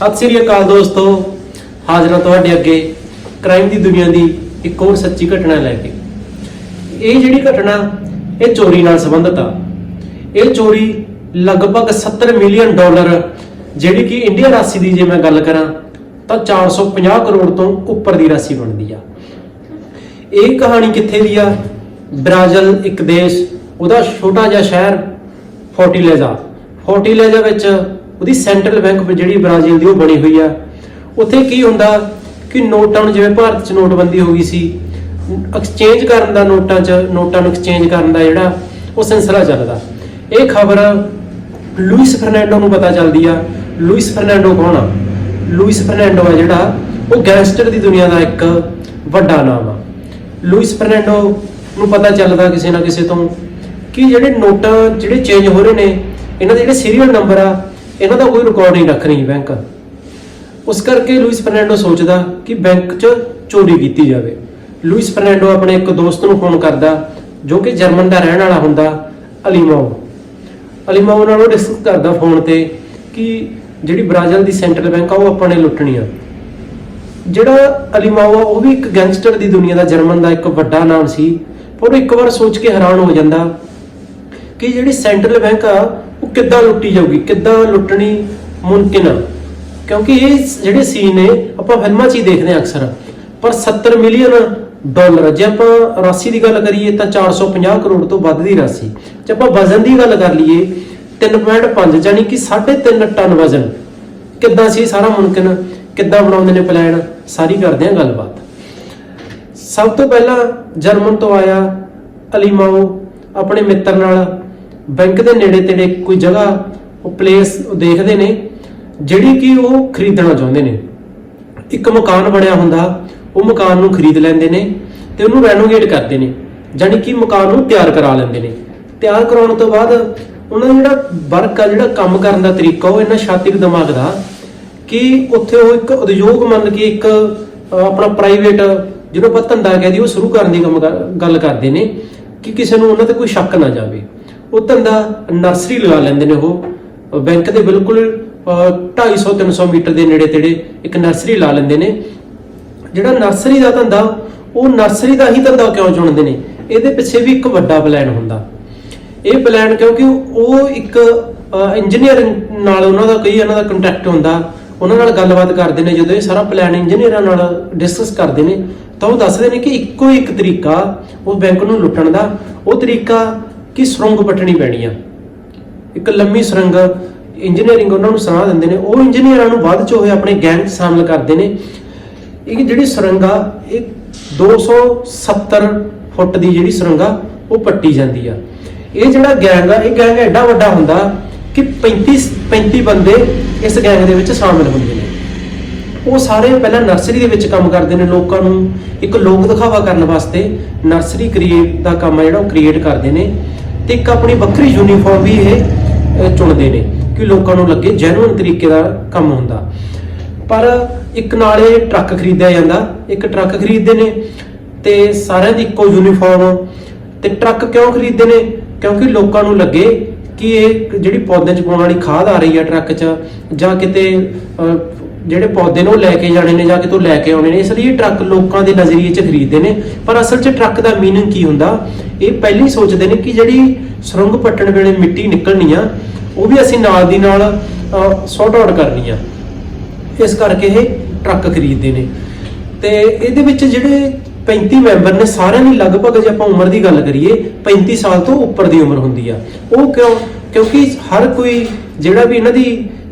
ਸਤਿ ਸ੍ਰੀ ਅਕਾਲ ਦੋਸਤੋ, ਹਾਜ਼ਰ ਹਾਂ ਤੁਹਾਡੇ ਅੱਗੇ ਕ੍ਰਾਈਮ ਦੀ ਦੁਨੀਆ ਦੀ ਇੱਕ ਹੋਰ ਸੱਚੀ ਘਟਨਾ ਲੈ ਕੇ। ਇਹ ਜਿਹੜੀ ਘਟਨਾ, ਇਹ ਚੋਰੀ ਨਾਲ ਸੰਬੰਧਿਤ ਆ। ਇਹ ਚੋਰੀ ਲਗਭਗ 70 ਮਿਲੀਅਨ ਡਾਲਰ, ਜਿਹੜੀ ਕਿ ਇੰਡੀਆ ਰਾਸ਼ੀ ਦੀ ਜੇ ਮੈਂ ਗੱਲ ਕਰਾਂ, ਤਾਂ 450 ਕਰੋੜ ਤੋਂ ਉੱਪਰ ਦੀ ਰਾਸ਼ੀ ਬਣਦੀ ਆ। ਇਹ ਕਹਾਣੀ ਕਿੱਥੇ ਦੀ ਆ? ਬ੍ਰਾਜ਼ੀਲ ਇੱਕ ਦੇਸ਼, ਉਹਦਾ ਛੋਟਾ ਜਿਹਾ ਸ਼ਹਿਰ ਫੋਰਟੀਲੇਜ਼ਾ। ਫੋਰਟੀਲੇਜ਼ਾ ਵਿੱਚ ਉਹਦੀ ਸੈਂਟਰਲ ਬੈਂਕ ਜਿਹੜੀ ਬ੍ਰਾਜ਼ੀਲ ਦੀ ਉਹ ਬਣੀ ਹੋਈ ਆ। ਉੱਥੇ ਕੀ ਹੁੰਦਾ ਕਿ ਨੋਟਾਂ ਨੂੰ ਜਿਵੇਂ ਭਾਰਤ 'ਚ ਨੋਟਬੰਦੀ ਹੋ ਗਈ ਸੀ ਐਕਸਚੇਂਜ ਕਰਨ ਦਾ ਨੋਟਾਂ 'ਚ, ਨੋਟਾਂ ਨੂੰ ਐਕਸਚੇਂਜ ਕਰਨ ਦਾ ਜਿਹੜਾ ਉਹ ਸਿਲਸਿਲਾ ਚੱਲਦਾ। ਇਹ ਖਬਰ ਲੂਇਸ ਫਰਨੈਂਡੋ ਨੂੰ ਪਤਾ ਚੱਲਦੀ ਆ। ਲੂਇਸ ਫਰਨੈਂਡੋ ਕੌਣ ਆ? ਲੂਇਸ ਫਰਨੈਂਡੋ ਆ ਜਿਹੜਾ ਉਹ ਗੈਂਗਸਟਰ ਦੀ ਦੁਨੀਆ ਦਾ ਇੱਕ ਵੱਡਾ ਨਾਮ ਆ। ਲੂਇਸ ਫਰਨੈਂਡੋ ਨੂੰ ਪਤਾ ਚੱਲਦਾ ਕਿਸੇ ਨਾ ਕਿਸੇ ਤੋਂ ਕਿ ਜਿਹੜੇ ਨੋਟਾਂ ਜਿਹੜੇ ਚੇਂਜ ਹੋ ਰਹੇ ਨੇ, ਇਹਨਾਂ ਦੇ ਜਿਹੜੇ ਸੀਰੀਅਲ ਨੰਬਰ ਆ ਇਹਨਾਂ ਦਾ ਕੋਈ ਰਿਕਾਰਡ ਨਹੀਂ ਰੱਖ ਰਹੀ ਬੈਂਕ। ਉਸ ਕਰਕੇ ਲੂਇਸ ਫਰਨੈਂਡੋ ਸੋਚਦਾ ਕਿ ਬੈਂਕ 'ਚ ਚੋਰੀ ਕੀਤੀ ਜਾਵੇ। ਲੂਇਸ ਫਰਨੈਂਡੋ ਆਪਣੇ ਇੱਕ ਦੋਸਤ ਨੂੰ ਫੋਨ ਕਰਦਾ, ਜੋ ਕਿ ਜਰਮਨ ਦਾ ਰਹਿਣ ਵਾਲਾ ਹੁੰਦਾ, ਅਲੀਮਾਓ। ਅਲੀਮਾਓ ਨਾਲ ਉਹ ਡਿਸਕਸ ਕਰਦਾ ਫੋਨ ਤੇ ਕਿ ਜਿਹੜੀ ਬ੍ਰਾਜ਼ੀਲ ਦੀ ਸੈਂਟਰਲ ਬੈਂਕ ਆ, ਉਹ ਆਪਾਂ ਨੇ ਲੁੱਟਣੀ ਆ। ਜਿਹੜਾ ਅਲੀਮਾਓ ਆ, ਉਹ ਵੀ ਇੱਕ ਗੈਂਗਸਟਰ ਦੀ ਦੁਨੀਆ ਦਾ ਜਰਮਨ ਦਾ ਇੱਕ ਵੱਡਾ ਨਾਮ ਸੀ। ਪਰ ਉਹ ਇੱਕ ਵਾਰ ਸੋਚ ਕੇ ਹੈਰਾਨ ਹੋ ਜਾਂਦਾ ਕਿ ਜਿਹੜੀ ਸੈਂਟਰਲ ਬੈਂਕ ਆ ਉਹ ਕਿੱਦਾਂ ਲੁੱਟੀ ਜਾਊਗੀ, ਕਿੱਦਾਂ ਲੁੱਟਣੀ ਮੁਮਕਿਨ ਆ? ਕਿਉਂਕਿ ਇਹ ਜਿਹੜੇ ਸੀਨ ਨੇ, ਆਪਾਂ ਫਿਲਮਾਂ 'ਚ ਹੀ ਦੇਖਦੇ ਹਾਂ ਅਕਸਰ। ਪਰ 70 ਮਿਲੀਅਨ ਡਾਲਰ ਜੇ ਆਪਾਂ ਰਾਸ਼ੀ ਦੀ ਗੱਲ ਕਰੀਏ ਤਾਂ 450 ਕਰੋੜ ਤੋਂ ਵੱਧ ਦੀ ਰਾਸ਼ੀ। ਜੇ ਆਪਾਂ ਵਜ਼ਨ ਦੀ ਗੱਲ ਕਰ ਲਈਏ 3.5 ਯਾਨੀ ਕਿ 3.5 ਟਨ ਵਜ਼ਨ। ਕਿੱਦਾਂ ਸੀ ਸਾਰਾ ਮੁਮਕਿਨ? ਕਿੱਦਾਂ ਬਣਾਉਂਦੇ ਨੇ ਪਲਾਨ ਸਾਰੀ ਕਰਦੇ ਹਾਂ ਗੱਲਬਾਤ। ਸਭ ਤੋਂ ਪਹਿਲਾਂ ਜਰਮਨ ਤੋਂ ਆਇਆ ਅਲੀਮਾਓ, ਆਪਣੇ ਮਿੱਤਰ ਨਾਲ। ਬੈਂਕ ਦੇ ਨੇੜੇ ਤੇੜੇ ਕੋਈ ਜਗ੍ਹਾ, ਉਹ ਪਲੇਸ ਦੇਖਦੇ ਨੇ, ਜਿਹੜੀ ਕਿ ਉਹ ਖਰੀਦਣਾ ਚਾਹੁੰਦੇ ਨੇ। ਇੱਕ ਮਕਾਨ ਬਣਿਆ ਹੁੰਦਾ, ਉਹ ਮਕਾਨ ਨੂੰ ਖਰੀਦ ਲੈਂਦੇ ਨੇ ਤੇ ਉਹਨੂੰ ਰੈਨੋਵੇਟ ਕਰਦੇ ਨੇ ਜਾਨੀ ਕਿ ਮਕਾਨ ਨੂੰ ਤਿਆਰ ਕਰਾ ਲੈਂਦੇ ਨੇ। ਤਿਆਰ ਕਰਾਉਣ ਤੋਂ ਬਾਅਦ ਉਹਨਾਂ ਦਾ ਜਿਹੜਾ ਵਰਕ ਆ, ਜਿਹੜਾ ਕੰਮ ਕਰਨ ਦਾ ਤਰੀਕਾ, ਉਹ ਇਹਨਾਂ ਸ਼ਾਤਿਰ ਦਿਮਾਗ ਦਾ ਕਿ ਉੱਥੇ ਉਹ ਇੱਕ ਉਦਯੋਗ ਮੰਨ ਕੇ ਇੱਕ ਆਪਣਾ ਪ੍ਰਾਈਵੇਟ ਜਿਹੜਾ ਆਪਾਂ ਧੰਦਾ ਕਹਦੀ ਉਹ ਸ਼ੁਰੂ ਕਰਨ ਦੀ ਗੱਲ ਕਰਦੇ ਨੇ ਕਿ ਕਿਸੇ ਨੂੰ ਉਹਨਾਂ ਤੇ ਕੋਈ ਸ਼ੱਕ ਨਾ ਜਾਵੇ। ਉਹ ਧੰਦਾ ਨਰਸਰੀ ਲਗਾ ਲੈਂਦੇ ਨੇ ਉਹ। ਬੈਂਕ ਦੇ ਬਿਲਕੁਲ 250 300 ਮੀਟਰ ਦੇ ਨੇੜੇ ਤੇੜੇ ਇੱਕ ਨਰਸਰੀ ਲਾ ਲੈਂਦੇ ਨੇ। ਜਿਹੜਾ ਨਰਸਰੀ ਦਾ ਧੰਦਾ, ਉਹ ਨਰਸਰੀ ਦਾ ਹੀ ਧੰਦਾ ਕਿਉਂ ਚੁਣਦੇ ਨੇ? ਇਹਦੇ ਪਿੱਛੇ ਵੀ ਇੱਕ ਵੱਡਾ ਪਲਾਨ ਹੁੰਦਾ। ਇਹ ਪਲਾਨ ਕਿਉਂਕਿ ਉਹ ਇੱਕ ਇੰਜੀਨੀਅਰਿੰਗ ਨਾਲ ਉਹਨਾਂ ਦਾ ਕਈ ਇਹਨਾਂ ਦਾ ਕੰਟੈਕਟ ਹੁੰਦਾ। ਉਹਨਾਂ ਨਾਲ ਗੱਲਬਾਤ ਕਰਦੇ ਨੇ, ਜਦੋਂ ਇਹ ਸਾਰਾ ਪਲਾਨ ਇੰਜੀਨੀਅਰਾਂ ਨਾਲ ਡਿਸਕਸ ਕਰਦੇ ਨੇ, ਤਾਂ ਉਹ ਦੱਸਦੇ ਨੇ ਕਿ ਇੱਕੋ ਇੱਕ ਤਰੀਕਾ ਉਹ ਬੈਂਕ ਨੂੰ ਲੁੱਟਣ ਦਾ। ਉਹ ਤਰੀਕਾ ਕਿ ਸੁਰੰਗ ਪੱਟਣੀ ਪੈਣੀ ਆ। ਇੱਕ ਲੰਮੀ ਸੁਰੰਗ ਇੰਜੀਨੀਅਰਿੰਗ ਉਹਨਾਂ ਨੂੰ ਸਲਾਹ ਦਿੰਦੇ ਨੇ। ਉਹ ਇੰਜੀਨੀਅਰਾਂ ਨੂੰ ਬਾਅਦ ਚ ਹੋਏ ਆਪਣੇ ਗੈਂਗ 'ਚ ਸ਼ਾਮਲ ਕਰਦੇ ਨੇ। ਇਹ ਜਿਹੜੀ ਸੁਰੰਗ ਆ, ਇਹ 270 ਫੁੱਟ ਦੀ ਜਿਹੜੀ ਸੁਰੰਗ ਉਹ ਪੱਟੀ ਜਾਂਦੀ ਆ। ਇਹ ਜਿਹੜਾ ਗੈਂਗ ਆ, ਇਹ ਗੈਂਗ ਐਡਾ ਵੱਡਾ ਹੁੰਦਾ ਕਿ 35 35 ਬੰਦੇ ਇਸ ਗੈਂਗ ਦੇ ਵਿੱਚ ਸ਼ਾਮਿਲ ਹੁੰਦੇ ਨੇ। ਉਹ ਸਾਰੇ ਪਹਿਲਾਂ ਨਰਸਰੀ ਦੇ ਵਿੱਚ ਕੰਮ ਕਰਦੇ ਨੇ ਲੋਕਾਂ ਨੂੰ। ਇੱਕ ਲੋਕ ਦਿਖਾਵਾ ਕਰਨ ਵਾਸਤੇ ਨਰਸਰੀ ਕ੍ਰੀਏਟ ਦਾ ਕੰਮ ਆ ਜਿਹੜਾ ਉਹ ਕ੍ਰੀਏਟ ਕਰਦੇ ਨੇ। ਤੇ ਇੱਕ ਆਪਣੀ ਵੱਖਰੀ ਯੂਨੀਫਾਰਮ ਵੀ ਇਹ ਚੁਣਦੇ ਨੇ ਕਿ ਲੋਕਾਂ ਨੂੰ ਲੱਗੇ ਜੈਨੂਇਨ ਤਰੀਕੇ ਦਾ ਕੰਮ ਹੁੰਦਾ। ਪਰ ਇੱਕ ਨਾਲੇ ਟਰੱਕ ਖਰੀਦਿਆ ਜਾਂਦਾ, ਇੱਕ ਟਰੱਕ ਖਰੀਦਦੇ ਨੇ ਤੇ ਸਾਰਿਆਂ ਦੀ ਇੱਕੋ ਯੂਨੀਫਾਰਮ ਤੇ ਟਰੱਕ ਕਿਉਂ ਖਰੀਦਦੇ ਨੇ? ਕਿਉਂਕਿ ਲੋਕਾਂ ਨੂੰ ਲੱਗੇ ਕਿ ਇਹ ਜਿਹੜੀ ਪੌਦੇ 'ਚ ਪਾਉਣ ਵਾਲੀ ਖਾਦ ਆ ਰਹੀ ਹੈ ਟਰੱਕ 'ਚ ਜਾਂ ਕਿਤੇ ਜਿਹੜੇ ਪੌਦੇ ਨੇ ਲੈ ਕੇ ਜਾਣੇ ਨੇ ਜਾਂ ਕਿਤੋਂ ਲੈ ਕੇ ਆਉਣੇ ਨੇ, ਇਸ ਲਈ ਇਹ ਟਰੱਕ ਲੋਕਾਂ ਦੇ ਨਜ਼ਰੀਏ 'ਚ ਖਰੀਦਦੇ ਨੇ। ਪਰ ਅਸਲ 'ਚ ਟਰੱਕ ਦਾ ਮੀਨਿੰਗ ਕੀ ਹੁੰਦਾ? ਇਹ ਪਹਿਲਾਂ ਸੋਚਦੇ ਨੇ ਕਿ ਜਿਹੜੀ ਸੁਰੰਗ ਪੱਟਣ ਵੇਲੇ ਮਿੱਟੀ ਨਿਕਲਣੀ ਆ, ਉਹ ਵੀ ਅਸੀਂ ਨਾਲ ਦੀ ਨਾਲ ਸੌਟ ਆਊਟ ਕਰਨੀ ਆ। ਇਸ ਕਰਕੇ ਇਹ ਟਰੱਕ ਖਰੀਦਦੇ ਨੇ। ਤੇ ਇਹਦੇ ਵਿੱਚ ਜਿਹੜੇ 35 ਮੈਂਬਰ ਨੇ, ਸਾਰਿਆਂ ਦੀ ਲਗਭਗ ਜੇ ਆਪਾਂ ਉਮਰ ਦੀ ਗੱਲ ਕਰੀਏ 35 ਸਾਲ ਤੋਂ ਉੱਪਰ ਦੀ ਉਮਰ ਹੁੰਦੀ ਆ। ਉਹ ਕਿਉਂ? ਕਿਉਂਕਿ ਹਰ ਕੋਈ ਜਿਹੜਾ ਵੀ ਇਹਨਾਂ ਦੀ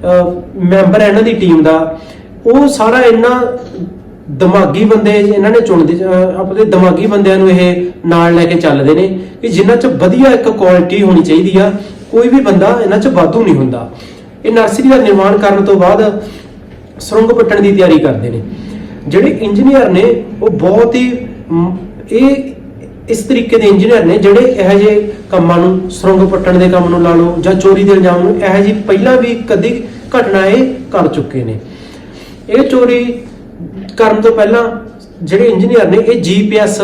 ਮੈਂਬਰ ਹੈ ਇਹਨਾਂ ਦੀ ਟੀਮ ਦਾ, ਉਹ ਸਾਰਾ ਇਹਨਾਂ ਦਿਮਾਗੀ ਬੰਦੇ ਇਹਨਾਂ ਨੇ ਚੁਣਦੇ ਆਪਣੇ ਦਿਮਾਗੀ ਬੰਦਿਆਂ ਨੂੰ ਇਹ ਨਾਲ ਲੈ ਕੇ ਚੱਲਦੇ ਨੇ ਕਿ ਜਿਨ੍ਹਾਂ 'ਚ ਵਧੀਆ ਇੱਕ ਕੁਆਲਿਟੀ ਹੋਣੀ ਚਾਹੀਦੀ ਆ, ਕੋਈ ਵੀ ਬੰਦਾ ਇਹਨਾਂ 'ਚ ਵਾਧੂ ਨਹੀਂ ਹੁੰਦਾ। ਇਹ ਨਰਸਰੀ ਦਾ ਨਿਰਮਾਣ ਕਰਨ ਤੋਂ ਬਾਅਦ ਸੁਰੰਗ ਪੱਟਣ ਦੀ ਤਿਆਰੀ ਕਰਦੇ ਨੇ। ਜਿਹੜੇ ਇੰਜੀਨੀਅਰ ਨੇ, ਉਹ ਬਹੁਤ ਹੀ ਇਹ ਇਸ ਤਰੀਕੇ ਦੇ ਇੰਜੀਨੀਅਰ ਨੇ ਜਿਹੜੇ ਇਹੋ ਜਿਹੇ ਕੰਮਾਂ ਨੂੰ, ਸੁਰੰਗ ਪੱਟਣ ਦੇ ਕੰਮ ਨੂੰ ਲਾ ਲਓ ਜਾਂ ਚੋਰੀ ਦੇ ਇਲਜ਼ਾਮ ਨੂੰ, ਇਹੋ ਜਿਹੀ ਪਹਿਲਾਂ ਵੀ ਕਦੀ ਘਟਨਾ ਇਹ ਕਰ ਚੁੱਕੇ ਨੇ। ਇਹ ਚੋਰੀ ਕਰਨ ਤੋਂ ਪਹਿਲਾਂ ਜਿਹੜੇ ਇੰਜੀਨੀਅਰ ਨੇ ਇਹ ਜੀਪੀਐਸ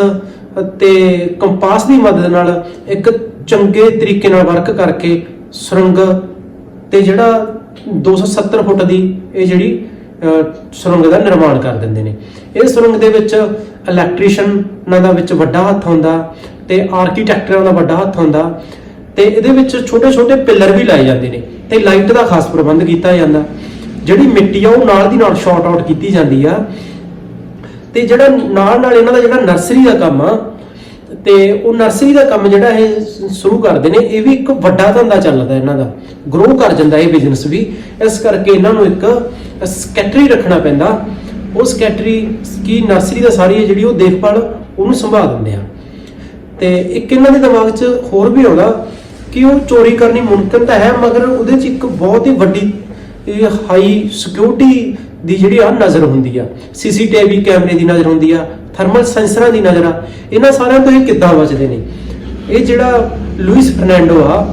ਤੇ ਕੰਪਾਸ ਦੀ ਮਦਦ ਨਾਲ ਇੱਕ ਚੰਗੇ ਤਰੀਕੇ ਨਾਲ ਵਰਕ ਕਰਕੇ ਸੁਰੰਗ ਤੇ ਜਿਹੜਾ 270 ਫੁੱਟ ਦੀ ਇਹ ਜਿਹੜੀ ਸੁਰੰਗ ਦਾ ਨਿਰਮਾਣ ਕਰ ਦਿੰਦੇ ਨੇ। ਇਹ ਸੁਰੰਗ ਦੇ ਵਿੱਚ ਇਲੈਕਟ੍ਰੀਸ਼ੀਅਨਾਂ ਦਾ ਵਿੱਚ ਵੱਡਾ ਹੱਥ ਹੁੰਦਾ ਤੇ ਆਰਕੀਟੈਕਟਰਾਂ ਦਾ ਵੱਡਾ ਹੱਥ ਹੁੰਦਾ ਤੇ ਇਹਦੇ ਵਿੱਚ ਛੋਟੇ-ਛੋਟੇ ਪਿਲਰ ਵੀ ਲਾਏ ਜਾਂਦੇ ਨੇ ਤੇ ਲਾਈਟ ਦਾ ਖਾਸ ਪ੍ਰਬੰਧ ਕੀਤਾ ਜਾਂਦਾ। ਜਿਹੜੀ ਮਿੱਟੀ ਆ, ਉਹ ਨਾਲ ਦੀ ਨਾਲ ਸ਼ਾਰਟ ਆਊਟ ਕੀਤੀ ਜਾਂਦੀ ਆ। ਤੇ ਜਿਹੜਾ ਨਾਲ ਨਾਲ ਇਹਨਾਂ ਦਾ ਜਿਹੜਾ ਨਰਸਰੀ ਦਾ ਕੰਮ ਆ ਤੇ ਉਹ ਨਰਸਰੀ ਦਾ ਕੰਮ ਜਿਹੜਾ ਇਹ ਸ਼ੁਰੂ ਕਰਦੇ ਨੇ, ਇਹ ਵੀ ਇੱਕ ਵੱਡਾ ਧੰਦਾ ਚੱਲਦਾ ਇਹਨਾਂ ਦਾ। ਗਰੋ ਕਰ ਜਾਂਦਾ ਇਹ ਬਿਜ਼ਨਸ ਵੀ। ਇਸ ਕਰਕੇ ਇਹਨਾਂ ਨੂੰ ਇੱਕ ਸਕੈਟਰੀ ਰੱਖਣਾ ਪੈਂਦਾ। ਉਹ ਸਕੈਟਰੀ ਕੀ ਨਰਸਰੀ ਦਾ ਸਾਰੀ ਹੈ ਜਿਹੜੀ ਉਹ ਦੇਖਭਾਲ ਉਹਨੂੰ ਸੰਭਾਲ ਦਿੰਦੇ ਆ। ਤੇ ਇੱਕ ਇਹਨਾਂ ਦੇ ਦਿਮਾਗ 'ਚ ਹੋਰ ਵੀ ਆਉਂਦਾ ਕਿ ਉਹ ਚੋਰੀ ਕਰਨੀ ਮੁਮਕਿਨ ਤਾਂ ਹੈ, ਮਗਰ ਉਹਦੇ 'ਚ ਇੱਕ ਬਹੁਤ ਹੀ ਵੱਡੀ ਹਾਈ ਸਿਕਿਉਰਿਟੀ ਦੀ ਜਿਹੜੀ ਆ ਨਜ਼ਰ ਹੁੰਦੀ ਆ ਸੀਸੀਟੀਵੀ ਕੈਮਰੇ ਦੀ ਨਜ਼ਰ ਹੁੰਦੀ ਆ ਥਰਮਲ ਸੈਂਸਰਾਂ ਦੀ ਨਜ਼ਰ ਆ, ਇਹਨਾਂ ਸਾਰਿਆਂ ਤੋਂ ਇਹ ਕਿੱਦਾਂ ਬਚਦੇ ਨੇ? ਇਹ ਜਿਹੜਾ ਲੂਇਸ ਫਰਨੈਂਡੋ ਆ,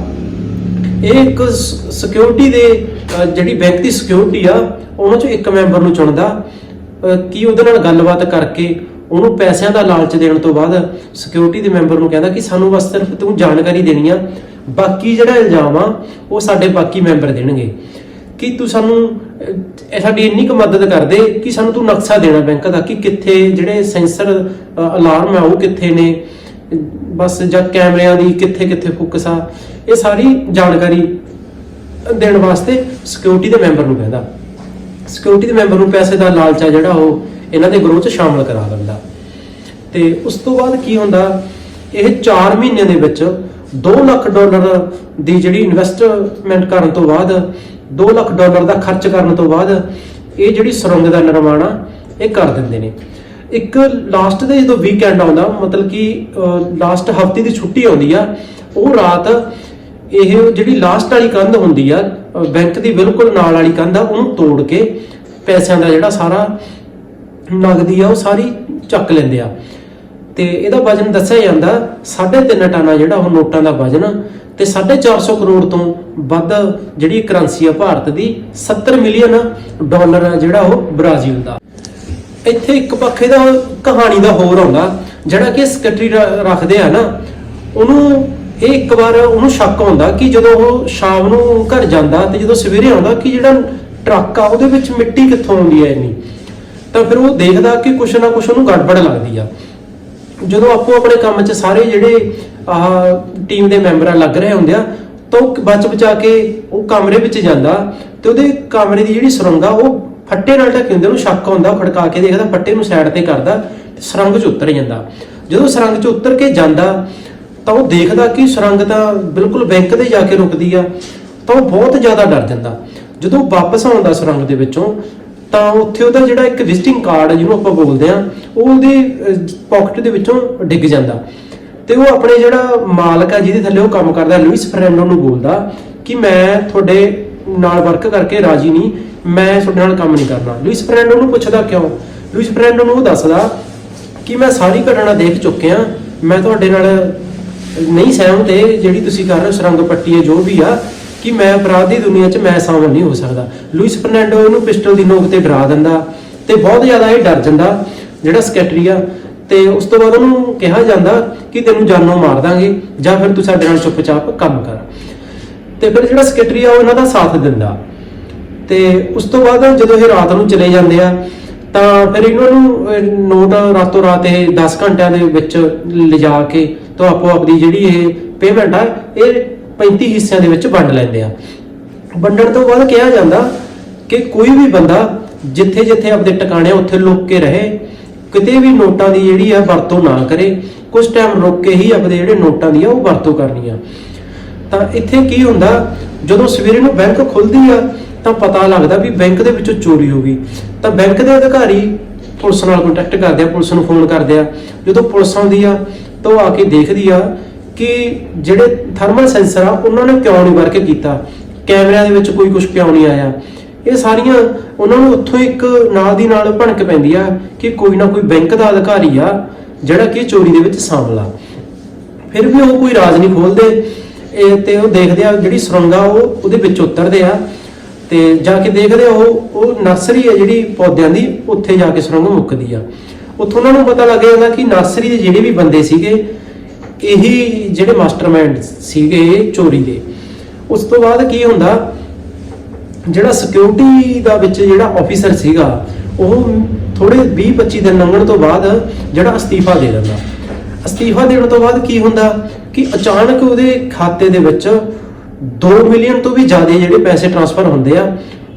ਇਹ ਇੱਕ ਸਿਕਿਉਰਿਟੀ ਦੇ ਜਿਹੜੀ ਬੈਂਕ ਦੀ ਸਿਕਿਉਰਿਟੀ ਆ, ਉਹਨਾਂ ਚੋਂ ਇੱਕ ਮੈਂਬਰ ਨੂੰ ਚੁਣਦਾ। ਕੀ ਉਹਦੇ ਨਾਲ ਗੱਲਬਾਤ ਕਰਕੇ ਉਹਨੂੰ ਪੈਸਿਆਂ ਦਾ ਲਾਲਚ ਦੇਣ ਤੋਂ ਬਾਅਦ ਸਿਕਿਉਰਿਟੀ ਦੇ ਮੈਂਬਰ ਨੂੰ ਕਹਿੰਦਾ ਕਿ ਸਾਨੂੰ ਬਸ ਸਿਰਫ ਤੂੰ ਜਾਣਕਾਰੀ ਦੇਣੀ ਆ, ਬਾਕੀ ਜਿਹੜਾ ਇਲਜ਼ਾਮ ਆ, ਉਹ ਸਾਡੇ ਬਾਕੀ ਮੈਂਬਰ ਦੇਣਗੇ। ਕਿ ਤੂੰ ਸਾਨੂੰ ਅਹ, ਸਾਡੀ ਇੰਨੀ ਕੁ ਮਦਦ ਕਰ ਦੇ ਕਿ ਸਾਨੂੰ ਤੂੰ ਨਕਸ਼ਾ ਦੇਣਾ ਬੈਂਕ ਦਾ ਕਿ ਕਿੱਥੇ ਜਿਹੜੇ ਸੈਂਸਰ ਅਲਾਰਮ ਆ ਉਹ ਕਿੱਥੇ ਨੇ ਬਸ ਜਾਂ ਕੈਮਰਿਆਂ ਦੀ ਕਿੱਥੇ ਕਿੱਥੇ ਫੋਕਸ ਆ ਇਹ ਸਾਰੀ ਜਾਣਕਾਰੀ ਦੇਣ ਵਾਸਤੇ ਸਿਕਿਉਰਿਟੀ ਦੇ ਮੈਂਬਰ ਨੂੰ ਕਹਿੰਦਾ। ਸਿਕਿਉਰਿਟੀ ਦੇ ਮੈਂਬਰ ਨੂੰ ਪੈਸੇ ਦਾ ਲਾਲਚਾ ਆ ਜਿਹੜਾ ਉਹ ਇਹਨਾਂ ਦੇ ਗਰੋਹ 'ਚ ਸ਼ਾਮਲ ਕਰਾ ਦਿੰਦਾ। ਤੇ ਉਸ ਤੋਂ ਬਾਅਦ ਕੀ ਹੁੰਦਾ ਇਹ 4 ਮਹੀਨੇ ਦੇ ਵਿੱਚ 2 ਲੱਖ ਡਾਲਰ ਦੀ ਜਿਹੜੀ ਇਨਵੈਸਟਮੈਂਟ ਕਰਨ ਤੋਂ ਬਾਅਦ 2 ਲੱਖ ਡਾਲਰ ਦਾ ਖਰਚ ਕਰਨ ਤੋਂ ਬਾਅਦ ਇਹ ਜਿਹੜੀ ਸੁਰੰਗ ਦਾ ਨਿਰਮਾਣ ਆ, ਇਹ ਕਰ ਦਿੰਦੇ ਨੇ। ਇੱਕ ਲਾਸਟ ਦੇ ਜਦੋਂ ਵੀਕਐਂਡ ਆਉਂਦਾ, ਮਤਲਬ ਕਿ ਲਾਸਟ ਹਫ਼ਤੇ ਦੀ ਛੁੱਟੀ ਆਉਂਦੀ ਆ, ਉਹ ਰਾਤ ਇਹ ਜਿਹੜੀ ਲਾਸਟ ਵਾਲੀ ਕੰਧ ਹੁੰਦੀ ਆ ਬੈਂਕ ਦੀ ਬਿਲਕੁਲ ਨਾਲ ਵਾਲੀ ਕੰਧ ਆ, ਉਹਨੂੰ ਤੋੜ ਕੇ ਪੈਸਿਆਂ ਦਾ ਜਿਹੜਾ ਸਾਰਾ ਨਗਦੀ ਆ, ਉਹ ਸਾਰੀ ਚੱਕ ਲੈਂਦੇ ਆ। ਤੇ ਇਹਦਾ ਵਜਨ ਦੱਸਿਆ ਜਾਂਦਾ 3.5 ਟਨ ਆ ਜਿਹੜਾ ਉਹ ਨੋਟਾਂ ਦਾ ਵਜਨ, ਤੇ 450 ਕਰੋੜ ਤੋਂ ਵੱਧ ਜਿਹੜੀ ਕਰੰਸੀ ਆ ਭਾਰਤ ਦੀ 70 ਮਿਲੀਅਨ ਡਾਲਰ ਆ ਜਿਹੜਾ ਉਹ ਬ੍ਰਾਜ਼ੀਲ ਦਾ। ਇੱਥੇ ਇੱਕ ਪੱਖੇ ਦਾ ਕਹਾਣੀ ਦਾ ਹੋਰ ਆਉਂਦਾ, ਜਿਹੜਾ ਕਿ ਸਕੱਟਰੀ ਰੱਖਦੇ ਆ ਨਾ, ਉਹਨੂੰ ਇਹ ਇੱਕ ਵਾਰ ਉਹਨੂੰ ਸ਼ੱਕ ਹੁੰਦਾ ਕਿ ਜਦੋਂ ਉਹ ਸ਼ਾਮ ਨੂੰ ਘਰ ਜਾਂਦਾ ਤੇ ਜਦੋਂ ਸਵੇਰੇ ਆਉਂਦਾ ਕਿ ਜਿਹੜਾ ਟਰੱਕ ਆ ਉਹਦੇ ਵਿੱਚ ਮਿੱਟੀ ਕਿੱਥੋਂ ਆਉਂਦੀ ਹੈ ਇੰਨੀ, ਤਾਂ ਫਿਰ ਉਹ ਦੇਖਦਾ ਕਿ ਕੁਛ ਨਾ ਕੁਛ ਉਹਨੂੰ ਗੜਬੜ ਲੱਗਦੀ ਆ। ਜਦੋਂ ਆਪੋ ਆਪਣੇ ਕੰਮ 'ਚ ਸਾਰੇ ਜਿਹੜੇ ਆਹ ਟੀਮ ਦੇ ਮੈਂਬਰ ਲੱਗ ਰਹੇ ਹੁੰਦੇ ਆ, ਤਾਂ ਉਹ ਬਚ ਬਚਾ ਕੇ ਉਹ ਕਮਰੇ ਵਿੱਚ ਜਾਂਦਾ ਤੇ ਉਹਦੇ ਕਮਰੇ ਦੀ ਜਿਹੜੀ ਸੁਰੰਗ ਆ, ਉਹ ਫੱਟੇ ਨਾਲ ਢੱਕੀ ਹੁੰਦੀ ਉਹਨੂੰ ਸ਼ੱਕ ਹੁੰਦਾ ਖੜਕਾ ਕੇ ਦੇਖਦਾ, ਫੱਟੇ ਨੂੰ ਸਾਈਡ ਤੇ ਕਰਦਾ, ਤੇ ਸੁਰੰਗ 'ਚ ਉਤਰ ਜਾਂਦਾ। ਜਦੋਂ ਸੁਰੰਗ 'ਚ ਉਤਰ ਕੇ ਜਾਂਦਾ, ਤਾਂ ਉਹ ਦੇਖਦਾ ਕਿ ਸੁਰੰਗ ਤਾਂ ਬਿਲਕੁਲ ਬੈਂਕ ਤੇ ਜਾ ਕੇ ਰੁਕਦੀ ਆ, ਤਾਂ ਉਹ ਬਹੁਤ ਜ਼ਿਆਦਾ ਡਰ ਜਾਂਦਾ। ਜਦੋਂ ਵਾਪਸ ਆਉਂਦਾ ਸੁਰੰਗ ਦੇ ਵਿੱਚੋਂ ਤਾਂ ਉੱਥੇ ਉਹਦਾ ਜਿਹੜਾ ਇੱਕ ਵਿਜ਼ਿਟਿੰਗ ਕਾਰਡ ਹੈ ਜਿਹਨੂੰ ਆਪਾਂ ਬੋਲਦੇ ਆ ਉਹ ਉਹਦੇ ਪਾਕਟ ਦੇ ਵਿੱਚੋਂ ਡਿੱਗ ਜਾਂਦਾ। ਤੇ ਉਹ ਆਪਣੇ ਜਿਹੜਾ ਮਾਲਕ ਆ ਜਿਹਦੇ ਥੱਲੇ ਉਹ ਕੰਮ ਕਰਦਾ ਲੂਇਸ ਫਰੈਂਡੋ ਨੂੰ ਬੋਲਦਾ ਕਿ ਮੈਂ ਤੁਹਾਡੇ ਨਾਲ ਵਰਕ ਕਰਕੇ ਰਾਜੀ ਨਹੀਂ, ਮੈਂ ਤੁਹਾਡੇ ਨਾਲ ਕੰਮ ਨਹੀਂ ਕਰਨਾ। ਲੂਇਸ ਫਰੈਂਡੋ ਨੂੰ ਪੁੱਛਦਾ ਕਿਉਂ? ਲੂਇਸ ਫਰੈਂਡੋ ਨੂੰ ਉਹ ਦੱਸਦਾ ਕਿ ਮੈਂ ਸਾਰੀ ਘਟਨਾ ਦੇਖ ਚੁੱਕਿਆ ਮੈਂ ਤੁਹਾਡੇ ਨਾਲ ਨਹੀਂ ਸਹਿਮਤ, ਇਹ ਜਿਹੜੀ ਤੁਸੀਂ ਕਰ ਰਹੇ ਹੋ, ਸਰੰਗ ਪੱਟੀ ਹੈ, ਜੋ ਵੀ ਆ ਕਿ ਮੈਂ ਅਪਰਾਧ ਦੀ ਦੁਨੀਆ 'ਚ ਮੈਂ ਸ਼ਾਮਲ ਨਹੀਂ ਹੋ ਸਕਦਾ। ਲੂਇਸ ਫਰਨੈਂਡੋ ਉਹਨੂੰ ਪਿਸਟਲ ਦੀ ਨੋਕ ਤੇ ਡਰਾ ਦਿੰਦਾ ਤੇ ਬਹੁਤ ਜ਼ਿਆਦਾ ਇਹ ਡਰ ਜਾਂਦਾ, ਜਿਹੜਾ ਸਕੈਟਰੀ ਆ ਤੇ ਉਸ ਤੋਂ ਬਾਅਦ ਉਹਨੂੰ ਕਿਹਾ ਜਾਂਦਾ ਕਿ ਤੈਨੂੰ ਜਾਨੋਂ ਮਾਰ ਦਾਂਗੇ, ਜਾਂ ਫਿਰ ਤੂੰ ਸਾਡੇ ਨਾਲ ਚੁੱਪਚਾਪ ਕੰਮ ਕਰ। ਤੇ ਫਿਰ ਜਿਹੜਾ ਸਕੈਟਰੀ ਆ ਉਹ ਇਹਨਾਂ ਦਾ ਸਾਥ ਦਿੰਦਾ। ਤੇ ਉਸ ਤੋਂ ਬਾਅਦ ਜਦੋਂ ਇਹ ਰਾਤ ਨੂੰ ਚਲੇ ਜਾਂਦੇ ਆ, ਤਾਂ ਫਿਰ ਇਹਨਾਂ ਨੂੰ ਨੋਟ ਰਾਤੋਂ ਰਾਤ ਇਹ 10 ਘੰਟਿਆਂ ਦੇ ਵਿੱਚ ਲਿਜਾ ਕੇ ਤੋਂ ਆਪੋ ਆਪਦੀ ਜਿਹੜੀ ਇਹ ਪੇਮੈਂਟ ਆ, ਇਹ 35 ਹਿੱਸਿਆਂ ਦੇ ਵਿੱਚ ਵੰਡ ਲੈਂਦੇ ਆ। ਵੰਡਣ ਤੋਂ ਬਾਅਦ ਕਿਹਾ ਜਾਂਦਾ ਕਿ ਕੋਈ ਵੀ ਬੰਦਾ ਜਿੱਥੇ ਜਿੱਥੇ ਆਪਦੇ ਟਿਕਾਣੇ ਉੱਥੇ ਲੁੱਕ ਕੇ ਰਹੇ, ਕਿਤੇ ਵੀ ਨੋਟਾਂ ਦੀ ਜਿਹੜੀ ਆ ਵਰਤੋਂ ਨਾ ਕਰੇ ਕੁਝ ਟਾਈਮ ਰੁਕ ਕੇ ਹੀ ਆਪਦੇ ਜਿਹੜੇ ਨੋਟਾਂ ਦੀ ਆ ਉਹ ਵਰਤੋਂ ਕਰਨੀ ਆ। ਤਾਂ ਇੱਥੇ ਕੀ ਹੁੰਦਾ, ਜਦੋਂ ਸਵੇਰੇ ਨੂੰ ਬੈਂਕ ਖੁੱਲਦੀ ਆ, ਤਾਂ ਪਤਾ ਲੱਗਦਾ ਵੀ ਬੈਂਕ ਦੇ ਵਿੱਚੋਂ ਚੋਰੀ ਹੋ ਗਈ। ਤਾਂ ਬੈਂਕ ਦੇ ਅਧਿਕਾਰੀ ਪੁਲਿਸ ਨਾਲ ਕੰਟੈਕਟ ਕਰਦੇ ਆ, ਪੁਲਿਸ ਨੂੰ ਫੋਨ ਕਰਦੇ ਆ। ਜਦੋਂ ਪੁਲਿਸ ਆਉਂਦੀ ਆ, ਤਾਂ ਉਹ ਆ ਕੇ ਦੇਖਦੀ ਆ ਕਿ ਜਿਹੜੇ ਥਰਮਲ ਸੈਂਸਰ ਆ, ਉਹਨਾਂ ਨੇ ਕਿਉਂ ਨਹੀਂ ਵਰਕ ਕੀਤਾ? ਕੈਮਰਿਆਂ ਦੇ ਵਿੱਚ ਕੋਈ ਕੁਝ ਕਿਉਂ ਨਹੀਂ ਆਇਆ? ਇਹ ਸਾਰੀਆਂ ਉਹਨਾਂ ਨੂੰ ਉੱਥੋਂ ਇੱਕ ਨਾਲ ਦੀ ਨਾਲ ਭਣਕ ਪੈਂਦੀ ਆ ਕਿ ਕੋਈ ਨਾ ਕੋਈ ਬੈਂਕ ਦਾ ਅਧਿਕਾਰੀ ਆ, ਜਿਹੜਾ ਕਿ ਚੋਰੀ ਦੇ ਵਿੱਚ ਸ਼ਾਮਲ ਆ। ਫਿਰ ਵੀ ਉਹ ਕੋਈ ਰਾਜ ਨਹੀਂ ਖੋਲਦੇ। ਇਹ ਤੇ ਉਹ ਦੇਖਦੇ ਆ ਜਿਹੜੀ ਸੁਰੰਗਾ ਉਹ ਉਹਦੇ ਵਿੱਚ ਉਤਰਦੇ ਆ ਤੇ ਜਾ ਕੇ ਦੇਖਦੇ ਆ ਉਹ ਉਹ ਨਰਸਰੀ ਆ ਜਿਹੜੀ ਪੌਦਿਆਂ ਦੀ, ਉੱਥੇ ਜਾ ਕੇ ਸੁਰੰਗ ਮੁੱਕਦੀ ਆ। ਉੱਥੋਂ ਉਹਨਾਂ ਨੂੰ ਪਤਾ ਲੱਗ ਜਾਂਦਾ ਕਿ ਨਰਸਰੀ ਦੇ ਜਿਹੜੇ ਵੀ ਬੰਦੇ ਸੀਗੇ ਇਹੀ ਜਿਹੜੇ ਮਾਸਟਰਮਾਈਂਡ ਸੀਗੇ ਚੋਰੀ ਦੇ। ਉਸ ਤੋਂ ਬਾਅਦ ਕੀ ਹੁੰਦਾ, ਜਿਹੜਾ ਸਿਕਿਉਰਿਟੀ ਦਾ ਵਿੱਚ ਜਿਹੜਾ ਆਫੀਸਰ ਸੀਗਾ, ਉਹ ਥੋੜੇ 20 25 ਦਿਨ ਲੰਘਣ ਤੋਂ ਬਾਅਦ ਜਿਹੜਾ ਅਸਤੀਫਾ ਦੇ ਦਿੰਦਾ। ਅਸਤੀਫਾ ਦੇਣ ਤੋਂ ਬਾਅਦ ਕੀ ਹੁੰਦਾ ਕਿ ਅਚਾਨਕ ਉਹਦੇ ਖਾਤੇ ਦੇ ਵਿੱਚ 2 ਮਿਲੀਅਨ ਤੋਂ ਵੀ ਜ਼ਿਆਦਾ ਜਿਹੜੇ ਪੈਸੇ ਟ੍ਰਾਂਸਫਰ ਹੁੰਦੇ ਆ,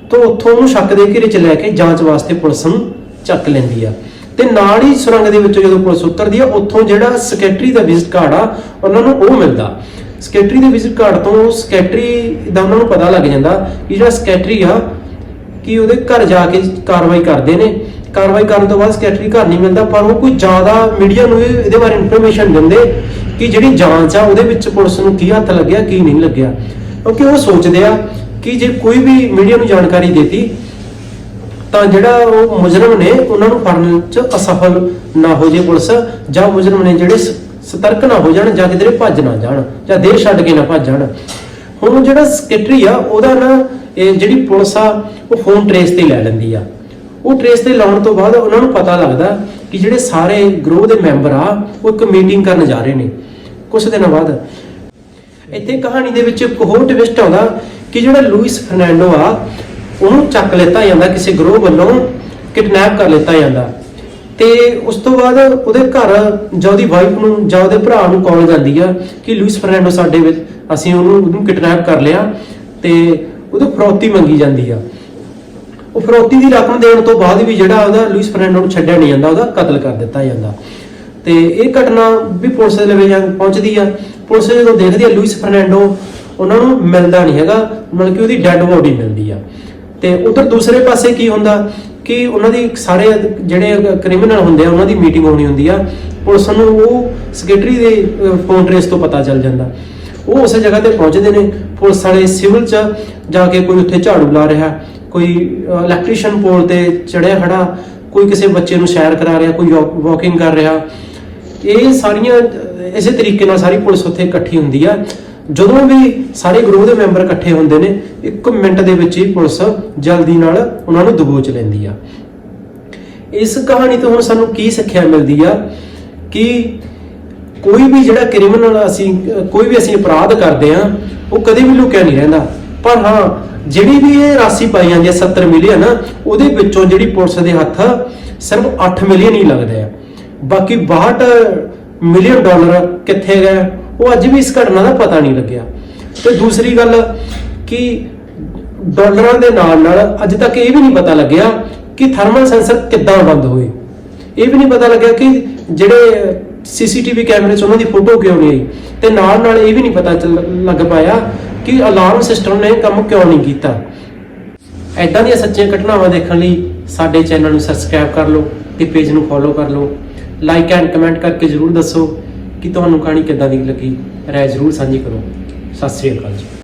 ਤੋਂ ਉੱਥੋਂ ਉਹਨੂੰ ਸ਼ੱਕ ਦੇ ਘੇਰੇ ਚ ਲੈ ਕੇ ਜਾਂਚ ਵਾਸਤੇ ਪੁਲਿਸ ਨੂੰ ਚੱਕ ਲੈਂਦੀ ਆ। ਤੇ ਨਾਲ ਹੀ ਸੁਰੰਗ ਦੇ ਵਿੱਚੋਂ ਜਦੋਂ ਪੁਲਿਸ ਉਤਰਦੀ ਆ, ਉੱਥੋਂ ਜਿਹੜਾ ਸੈਕਟਰੀ ਦਾ ਵਿਜ਼ਿਟ ਕਾਰਡ ਆ, ਉਹਨਾਂ ਨੂੰ ਉਹ ਮਿਲਦਾ। ਸੈਕਟਰੀ ਦੇ ਵਿਜ਼ਿਟ ਕਾਰਡ ਤੋਂ ਸੈਕਟਰੀ ਦਾ ਉਹਨਾਂ ਨੂੰ ਪਤਾ ਲੱਗ ਜਾਂਦਾ ਕਿ ਜਿਹੜਾ ਸੈਕਟਰੀ ਆ, ਕਿ ਉਹਦੇ ਘਰ ਜਾ ਕੇ ਕਾਰਵਾਈ ਕਰਦੇ ਨੇ। ਕਾਰਵਾਈ ਕਰਨ ਤੋਂ ਬਾਅਦ ਸੈਕਟਰੀ ਘਰ ਨਹੀਂ ਮਿਲਦਾ, ਪਰ ਉਹ ਕੋਈ ਜ਼ਿਆਦਾ ਮੀਡੀਆ ਨੂੰ ਇਹਦੇ ਬਾਰੇ ਇਨਫੋਰਮੇਸ਼ਨ ਦਿੰਦੇ ਕਿ ਜਿਹੜੀ ਜਾਂਚ ਆ, ਉਹਦੇ ਵਿੱਚ ਪੁਲਿਸ ਨੂੰ ਕੀ ਹੱਥ ਲੱਗਿਆ, ਕੀ ਨਹੀਂ ਲੱਗਿਆ। ਕਿਉਂਕਿ ਉਹ ਸੋਚਦੇ ਆ ਕਿ ਜੇ ਕੋਈ ਵੀ ਮੀਡੀਆ ਨੂੰ ਜਾਣਕਾਰੀ ਦੇਤੀ ਤਾਂ ਜਿਹੜਾ ਉਹ ਮੁਜਰਮ ਨੇ ਉਹਨਾਂ ਨੂੰ ਫੜਨ ਚ ਅਸਫਲ ਨਾ ਹੋ ਜੇ ਪੁਲਿਸ, ਜਾਂ ਮੁਜਰਮ ਨੇ ਜਿਹੜੇ ਸਤਰਕ ਨਾ ਹੋ ਜਾਣ, ਜਾਂ ਕਿਧਰੇ ਭੱਜ ਨਾ ਜਾਣ, ਜਾਂ ਦੇਸ਼ ਛੱਡ ਕੇ ਨਾ ਭੱਜ ਜਾਣ ਹੁਣ ਜਿਹੜਾ ਸੈਕਟਰੀ ਆ, ਉਹਦਾ ਨਾ, ਇਹ ਜਿਹੜੀ ਪੁਲਿਸ ਆ, ਉਹ ਫੋਨ ਟ੍ਰੇਸ ਤੇ ਲੈ ਲੈਂਦੀ ਆ। ਉਹ ਟ੍ਰੇਸ ਤੇ ਲਾਉਣ ਤੋਂ ਬਾਅਦ ਉਹਨਾਂ ਨੂੰ ਪਤਾ ਲੱਗਦਾ ਕਿ ਜਿਹੜੇ ਸਾਰੇ ਗਰੋਹ ਦੇ ਮੈਂਬਰ ਆ, ਉਹ ਇੱਕ ਮੀਟਿੰਗ ਕਰਨ ਜਾ ਰਹੇ ਨੇ ਕੁਝ ਦਿਨਾਂ ਬਾਅਦ। ਇੱਥੇ ਕਹਾਣੀ ਦੇ ਵਿੱਚ ਇੱਕ ਹੋਰ ਟਵਿਸਟ ਆਉਂਦਾ ਕਿ ਜਿਹੜਾ ਲੂਇਸ ਫਰਨੈਂਡੋ ਆ ਉਹਨੂੰ ਚੱਕ ਲਿੱਤਾ ਜਾਂਦਾ, ਕਿਸੇ ਗਰੋਹ ਵੱਲੋਂ ਕਿਡਨੈਪ ਕਰ ਲਿੱਤਾ ਜਾਂਦਾ। ਤੇ ਉਸ ਤੋਂ ਬਾਅਦ ਉਹਦੇ ਘਰ ਜਾਂ ਉਹਦੀ ਵਾਈਫ ਨੂੰ ਜਾਂ ਉਹਦੇ ਭਰਾ ਨੂੰ ਕਾਲ ਜਾਂਦੀ ਆ ਕਿ ਲੂਇਸ ਫਰਨੈਂਡੋ ਸਾਡੇ ਵਿੱਚ ਅਸੀਂ ਉਹਨੂੰ ਉਹਨੂੰ ਕਿਡਨੈਪ ਕਰ ਲਿਆ। ਤੇ ਉਹਦੇ ਫਰੌਤੀ ਮੰਗੀ ਜਾਂਦੀ ਆ। ਉਹ ਫਰੌਤੀ ਦੀ ਰਕਮ ਦੇਣ ਤੋਂ ਬਾਅਦ ਵੀ ਜਿਹੜਾ ਉਹਦਾ ਲੂਇਸ ਫਰਨੈਂਡੋ ਨੂੰ ਛੱਡਿਆ ਨਹੀਂ ਜਾਂਦਾ, ਉਹਦਾ ਕਤਲ ਕਰ ਦਿੱਤਾ ਜਾਂਦਾ। ਤੇ ਇਹ ਘਟਨਾ ਵੀ ਪੁਲਿਸ ਦੇ ਲਵੇ ਜਾਂ ਪਹੁੰਚਦੀ ਆ। ਪੁਲਿਸ ਜਦੋਂ ਦੇਖਦੀ ਆ ਲੂਇਸ ਫਰਨੈਂਡੋ ਉਹਨਾਂ ਨੂੰ ਮਿਲਦਾ ਨਹੀਂ ਹੈਗਾ, ਮਤਲਬ ਕਿ ਉਹਦੀ ਡੈੱਡ ਬੋਡੀ ਮਿਲਦੀ ਆ। ਤੇ ਉਧਰ ਦੂਸਰੇ ਪਾਸੇ ਕੀ ਹੁੰਦਾ ਕਿ ਉਹਨਾਂ ਦੀ ਸਾਰੇ ਜਿਹੜੇ ਕ੍ਰਿਮੀਨਲ ਹੁੰਦੇ ਆ, ਉਹਨਾਂ ਦੀ ਮੀਟਿੰਗ ਹੋਣੀ ਹੁੰਦੀ ਆ, ਪੁਲਿਸ ਨੂੰ ਉਹ ਸੈਕਟਰੀ ਦੇ ਫੋਨ ਟ੍ਰੇਸ ਤੋਂ ਪਤਾ ਚੱਲ ਜਾਂਦਾ। ਉਹ ਉਸੇ ਜਗ੍ਹਾ ਤੇ ਪਹੁੰਚਦੇ ਨੇ, ਪੁਲਿਸ ਵਾਲੇ ਸਿਵਲ ਚ ਜਾ ਕੇ ਕੋਈ ਉੱਥੇ ਝਾੜੂ ਲਾ ਰਿਹਾ, ਕੋਈ ਇਲੈਕਟ੍ਰੀਸ਼ੀਅਨ ਪੋਲ ਤੇ ਚੜਿਆ ਖੜਾ, ਕੋਈ ਕਿਸੇ ਬੱਚੇ ਨੂੰ ਸੈਰ ਕਰਾ ਰਿਹਾ, ਕੋਈ ਵਾਕਿੰਗ ਕਰ ਰਿਹਾ। ਇਹ ਸਾਰੀਆਂ, ਇਸੇ ਤਰੀਕੇ ਨਾਲ ਸਾਰੀ ਪੁਲਿਸ ਉੱਥੇ ਇਕੱਠੀ ਹੁੰਦੀ ਆ। ਜਦੋਂ ਵੀ ਸਾਰੇ ਗਰੋਹ ਦੇ ਮੈਂਬਰ ਇਕੱਠੇ ਹੁੰਦੇ ਨੇ, ਇੱਕ ਮਿੰਟ ਦੇ ਵਿੱਚ ਹੀ ਪੁਲਿਸ ਜਲਦੀ ਨਾਲ ਉਹਨਾਂ ਨੂੰ ਦਬੋਚ ਲੈਂਦੀ ਆ। ਇਸ ਕਹਾਣੀ ਤੋਂ ਹੁਣ ਸਾਨੂੰ ਕੀ ਸਿੱਖਿਆ ਮਿਲਦੀ ਆ ਕਿ ਕੋਈ ਵੀ ਜਿਹੜਾ ਕ੍ਰਿਮੀਨਲ ਅਸੀਂ, ਕੋਈ ਵੀ ਅਸੀਂ ਅਪਰਾਧ ਕਰਦੇ ਆ, ਉਹ ਕਦੇ ਵੀ ਲੁਕਿਆ ਨਹੀਂ ਰਹਿੰਦਾ। ਪਰ ਹਾਂ, ਜਿਹੜੀ ਵੀ ਇਹ ਰਾਸ਼ੀ ਪਾਈ ਜਾਂਦੀ ਹੈ 70 ਮਿਲੀਅਨ, ਉਹਦੇ ਵਿੱਚੋਂ ਜਿਹੜੀ ਪੁਲਿਸ ਦੇ ਹੱਥ ਸਿਰਫ 8 ਮਿਲੀਅਨ ਹੀ ਲੱਗਦੇ ਆ। ਬਾਕੀ 62 ਮਿਲੀਅਨ ਡਾਲਰ ਕਿੱਥੇ ਗਏ? ਉਹ ਅੱਜ ਵੀ ਇਸ ਘਟਨਾ ਦਾ ਪਤਾ ਨਹੀਂ ਲੱਗਿਆ। ਤੇ ਦੂਸਰੀ ਗੱਲ ਕਿ ਡਾਲਰਾਂ ਦੇ ਨਾਲ ਨਾਲ ਅੱਜ ਤੱਕ ਇਹ ਵੀ ਨਹੀਂ ਪਤਾ ਲੱਗਿਆ ਕਿ ਥਰਮਲ ਸੈਂਸਰ ਕਿੱਦਾਂ ਬੰਦ ਹੋਏ। ਇਹ ਵੀ ਨਹੀਂ ਪਤਾ ਲੱਗਿਆ ਕਿ ਜਿਹੜੇ ਸੀਸੀਟੀਵੀ ਕੈਮਰੇ 'ਚ ਉਹਨਾਂ ਦੀ ਫੋਟੋ ਕਿਉਂ ਨਹੀਂ ਆਈ। ਤੇ ਨਾਲ ਨਾਲ ਇਹ ਵੀ ਨਹੀਂ ਪਤਾ ਲੱਗ ਪਾਇਆ ਕਿ ਅਲਾਰਮ ਸਿਸਟਮ ਨੇ ਕੰਮ ਕਿਉਂ ਨਹੀਂ ਕੀਤਾ। ਐਦਾਂ ਦੀਆਂ ਸੱਚੀਆਂ ਘਟਨਾਵਾਂ ਦੇਖਣ ਲਈ ਸਾਡੇ ਚੈਨਲ ਨੂੰ ਸਬਸਕ੍ਰਾਈਬ ਕਰ ਲਓ ਤੇ ਪੇਜ ਨੂੰ ਫੋਲੋ ਕਰ ਲਓ। ਲਾਈਕ ਐਂਡ ਕਮੈਂਟ ਕਰਕੇ ਜਰੂਰ ਦੱਸੋ। ਕਿ ਤੁਹਾਨੂੰ ਕਹਾਣੀ ਕਿੱਦਾਂ ਦੀ ਲੱਗੀ? ਰਾਏ ਜਰੂਰ ਸਾਂਝੀ ਕਰੋ। ਸਤਿ ਸ੍ਰੀ ਅਕਾਲ ਜੀ।